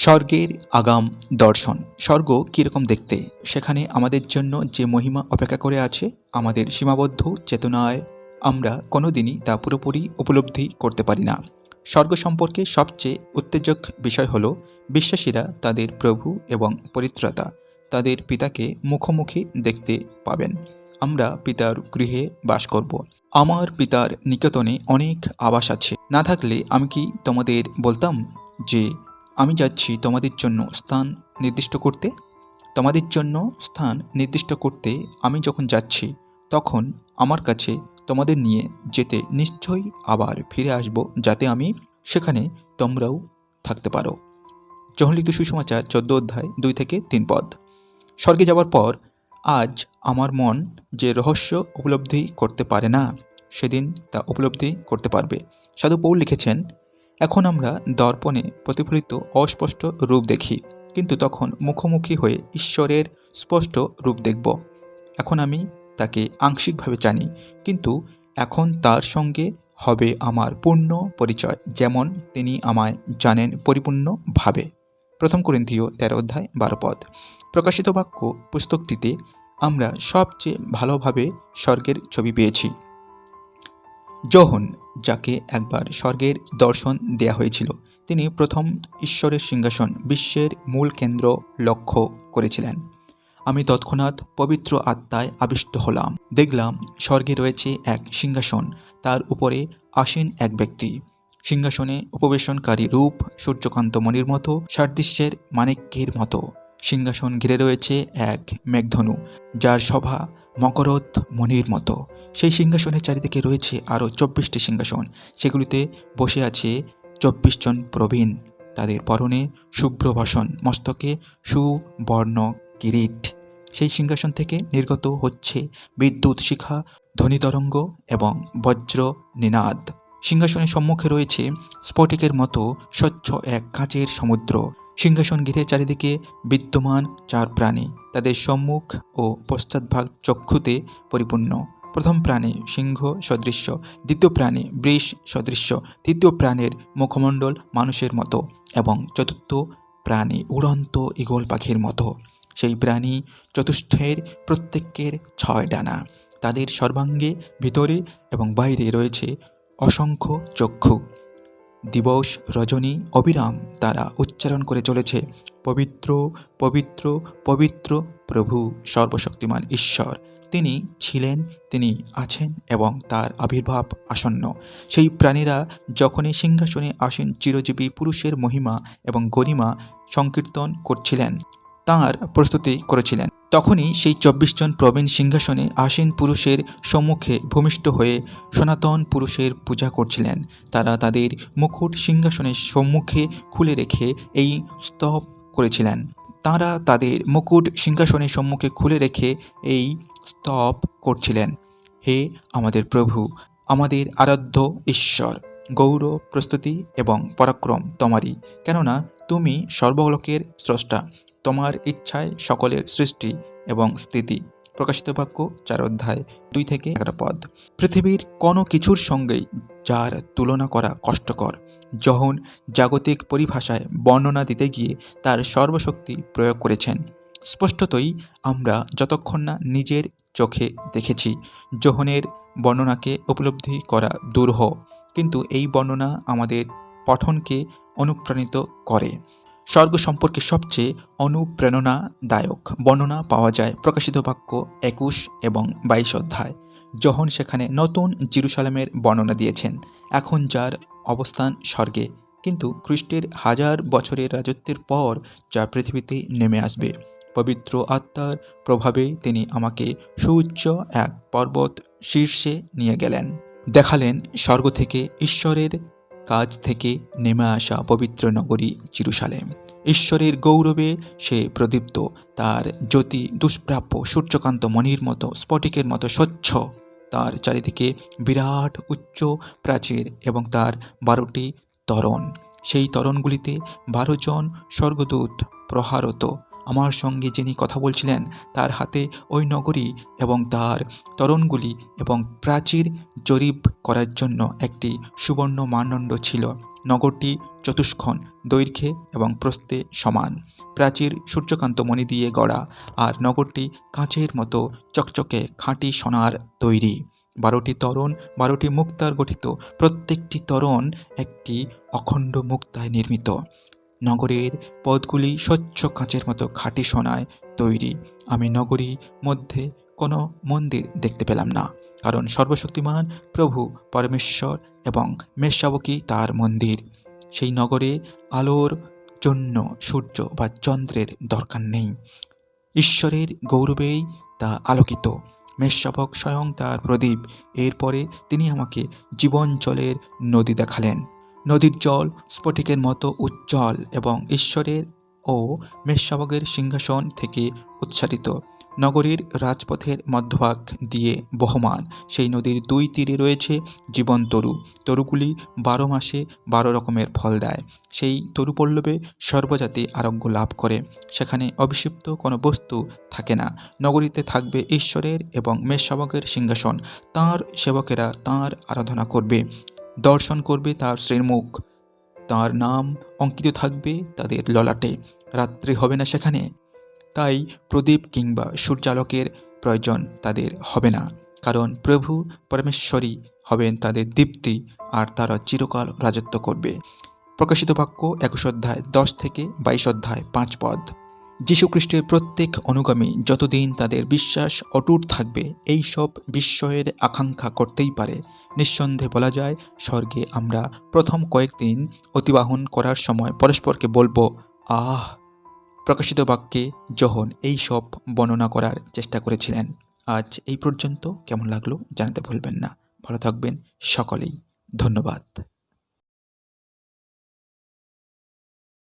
স্বর্গের আগাম দর্শন। স্বর্গ কীরকম দেখতে? সেখানে আমাদের জন্য যে মহিমা অপেক্ষা করে আছে, আমাদের সীমাবদ্ধ চেতনায় আমরা কোনোদিনই তা পুরোপুরি উপলব্ধি করতে পারি না। স্বর্গ সম্পর্কে সবচেয়ে উত্তেজক বিষয় হল, বিশ্বাসীরা তাদের প্রভু এবং পরিত্রাতা, তাদের পিতাকে মুখোমুখি দেখতে পাবেন। আমরা পিতার গৃহে বাস করব। আমার পিতার নিকেতনে অনেক আবাস আছে। না থাকলে আমি কি তোমাদের বলতাম যে আমি যাচ্ছি তোমাদের জন্য স্থান নির্দিষ্ট করতে। তোমাদের জন্য স্থান নির্দিষ্ট করতে আমি যখন যাচ্ছি, তখন আমার কাছে তোমাদের নিয়ে যেতে নিশ্চয়ই আবার ফিরে আসব যাতে আমি সেখানে তোমরাও থাকতে পারো। জহলিত সুসমাচার চোদ্দ অধ্যায় দুই থেকে তিন পদ। স্বর্গে যাওয়ার পর আজ আমার মন যে রহস্য উপলব্ধি করতে পারে না, সেদিন তা উপলব্ধি করতে পারবে। সাধু পৌল লিখেছেন এখন আমরা দর্পণে প্রতিফলিত অস্পষ্ট রূপ দেখি, কিন্তু তখন মুখোমুখি হয়ে ঈশ্বরের স্পষ্ট রূপ দেখব। এখন আমি তাকে আংশিকভাবে জানি, কিন্তু এখন তার সঙ্গে হবে আমার পূর্ণ পরিচয়, যেমন তিনি আমায় জানেন পরিপূর্ণভাবে। প্রথম করিন্থীয় তেরো অধ্যায় বারো পদ। প্রকাশিত বাক্য পুস্তকটিতে আমরা সবচেয়ে ভালোভাবে স্বর্গের ছবি পেয়েছি। যোহন যাকে একবার স্বর্গের দর্শন দেয়া হয়েছিল, তিনি প্রথম ঈশ্বরের সিংহাসন বিশ্বের মূল কেন্দ্র লক্ষ্য করেছিলেন। আমি তৎক্ষণাৎ পবিত্র আত্মায় আবিষ্ট হলাম। দেখলাম স্বর্গে রয়েছে এক সিংহাসন, তার উপরে আসীন এক ব্যক্তি। সিংহাসনে উপবেশনকারী রূপ সূর্যকান্ত মণির মতো, সাদৃশ্যের মানিক্যের মতো। সিংহাসন ঘিরে রয়েছে এক মেঘধনু, যার সভা মকরত মণির মতো। সেই সিংহাসনের চারিদিকে রয়েছে আরও চব্বিশটি সিংহাসন। সেগুলিতে বসে আছে চব্বিশ জন প্রবীণ। তাদের পরনে শুভ্রভাষণ মস্তকে সুবর্ণ কিরিট। সেই সিংহাসন থেকে নির্গত হচ্ছে বিদ্যুৎ শিখা ধ্বনিতরঙ্গ এবং বজ্র নিনাদ। সিংহাসনের সম্মুখে রয়েছে স্ফটিকের মতো স্বচ্ছ এক কাঁচের সমুদ্র। সিংহাসন ঘিরে চারিদিকে বিদ্যমান চার প্রাণী। তাদের সম্মুখ ও পশ্চাৎভাগ চক্ষুতে পরিপূর্ণ। প্রথম প্রাণী সিংহ সদৃশ্য, দ্বিতীয় প্রাণী বৃষ সদৃশ্য, তৃতীয় প্রাণীর মুখমণ্ডল মানুষের মতো এবং চতুর্থ প্রাণী উড়ন্ত ইগল পাখির মতো। সেই প্রাণী চতুষ্ঠের প্রত্যেকের ছয় ডানা। তাদের সর্বাঙ্গে ভিতরে এবং বাইরে রয়েছে অসংখ্য চক্ষু। দিবস, রজনী, অবিরাম তারা উচ্চারণ করে চলেছে, পবিত্র পবিত্র পবিত্র প্রভু সর্বশক্তিমান ঈশ্বর। তিনি ছিলেন, তিনি আছেন এবং তার আবির্ভাব আসন্ন। সেই প্রাণীরা যখনই সিংহাসনে আসেন, চিরজীবী পুরুষের মহিমা এবং গরিমা সংকীর্তন করছিলেন তাঁর প্রস্তুতি করেছিলেন। তখনই সেই চব্বিশ জন প্রবীণ সিংহাসনে আসীন পুরুষের সম্মুখে ভূমিষ্ঠ হয়ে সনাতন পুরুষের পূজা করছিলেন। তারা তাদের মুকুট সিংহাসনের সম্মুখে খুলে রেখে এই স্তব করেছিলেন। তারা তাদের মুকুট সিংহাসনের সম্মুখে খুলে রেখে এই স্তব করছিলেন। হে আমাদের প্রভু, আমাদের আরাধ্য ঈশ্বর, গৌর প্রস্তুতি এবং পরাক্রম তোমারই। কেননা তুমি সর্বলোকের স্রষ্টা। তোমার ইচ্ছায় সকলের সৃষ্টি এবং স্থিতি। প্রকাশিত বাক্য চার অধ্যায়, দুই থেকে এগারো পদ। পৃথিবীর কোনো কিছুর সঙ্গেই যার তুলনা করা কষ্টকর। যখন জাগতিক পরিভাষায় বর্ণনা দিতে গিয়ে তার সর্বশক্তি প্রয়োগ করেছেন, স্পষ্টতই আমরা যতক্ষণ না নিজের চোখে দেখেছি, যোহনের বর্ণনাকে উপলব্ধি করা দুরূহ কিন্তু এই বর্ণনা আমাদের পঠনকে অনুপ্রাণিত করে। স্বর্গ সম্পর্কে সবচেয়ে অনুপ্রেরণাদায়ক বর্ণনা পাওয়া যায় প্রকাশিত বাক্য একুশ এবং বাইশ অধ্যায়। যখন সেখানে নতুন জিরুসালামের বর্ণনা দিয়েছেন, এখন যার অবস্থান স্বর্গে, কিন্তু খ্রিস্টের হাজার বছরের রাজত্বের পর যা পৃথিবীতে নেমে আসবে। পবিত্র আত্মার প্রভাবে তিনি আমাকে সুউচ্চ এক পর্বত শীর্ষে নিয়ে গেলেন। দেখালেন স্বর্গ থেকে ঈশ্বরের কাজ থেকে নেমে আসা পবিত্র নগরী জিরুসালেম। ঈশ্বরের গৌরবে সে প্রদীপ্ত, তার জ্যোতি দুষ্প্রাপ্য, সূর্যকান্ত মণির মতো, স্ফটিকের মতো স্বচ্ছ। তার চারিদিকে বিরাট, উচ্চ, প্রাচীর এবং তার বারোটি তরণ। সেই তরণগুলিতে বারো জন স্বর্গদূত প্রহারত। আমার সঙ্গে যিনি কথা বলছিলেন, তার হাতে ওই নগরী এবং তার তরণগুলি এবং প্রাচীর জরিপ করার জন্য একটি সুবর্ণ মানদণ্ড ছিল। নগরটি চতুষ্কোণ, দৈর্ঘ্যে এবং প্রস্থে সমান। প্রাচীর সূর্যকান্ত মণি দিয়ে গড়া আর নগরটি কাঁচের মতো চকচকে খাঁটি সোনার তৈরি। বারোটি তরণ, বারোটি মুক্তার গঠিত। প্রত্যেকটি তরণ একটি অখণ্ড মুক্তায় নির্মিত। নগরের পথগুলি স্বচ্ছ কাঁচের মতো খাঁটি সোনায় তৈরি। আমি নগরী মধ্যে কোনো মন্দির দেখতে পেলাম না, কারণ সর্বশক্তিমান প্রভু পরমেশ্বর এবং মেষশাবকী তার মন্দির। সেই নগরে আলোর জন্য সূর্য বা চন্দ্রের দরকার নেই। ঈশ্বরের গৌরবেই তা আলোকিত। মেষশাবক স্বয়ং তার প্রদীপ। এরপরে তিনি আমাকে জীবন জলের নদী দেখালেন। নদীর জল স্ফটিকের মতো উজ্জ্বল এবং ঈশ্বরের ও মেষশাবকের সিংহাসন থেকে উচ্চারিত নগরীর রাজপথের মধ্যভাগ দিয়ে বহমান। সেই নদীর দুই তীরে রয়েছে জীবন তরু। তরুগুলি বারো মাসে বারো রকমের ফল দেয়। সেই তরু পল্লবে সর্বজাতি আরোগ্য লাভ করে। সেখানে অভিষিপ্ত কোনো বস্তু থাকে না। নগরীতে থাকবে ঈশ্বরের এবং মেষশাবকের সিংহাসন। তাঁর সেবকেরা তাঁর আরাধনা করবে। দর্শন করবে তার শ্রীমুখ তার নাম অঙ্কিত থাকবে তাদের ললাটে। রাত্রি হবে না সেখানে। তাই প্রদীপ কিংবা সূর্যালোকের প্রয়োজন তাদের হবে না। কারণ প্রভু পরমেশ্বরী হবেন তাদের দীপ্তি আর তারা চিরকাল রাজত্ব করবে। প্রকাশিত বাক্য একুশ অধ্যায় দশ থেকে বাইশ অধ্যায় পাঁচ পদ। যীশুখ্রিস্টের প্রত্যেক অনুগামী যতদিন তাদের বিশ্বাস অটুট থাকবে, এই সব বিস্ময়ের আকাঙ্ক্ষা করতেই পারে। নিঃসন্দেহে বলা যায়, স্বর্গে আমরা প্রথম কয়েকদিন অতিবাহন করার সময় পরস্পরকে বলব, আহ! প্রকাশিত বাক্যে যখন এই সব বর্ণনা করার চেষ্টা করেছিলেন। আজ এই পর্যন্ত কেমন লাগল জানাতে ভুলবেন না। ভালো থাকবেন সকলেই। ধন্যবাদ।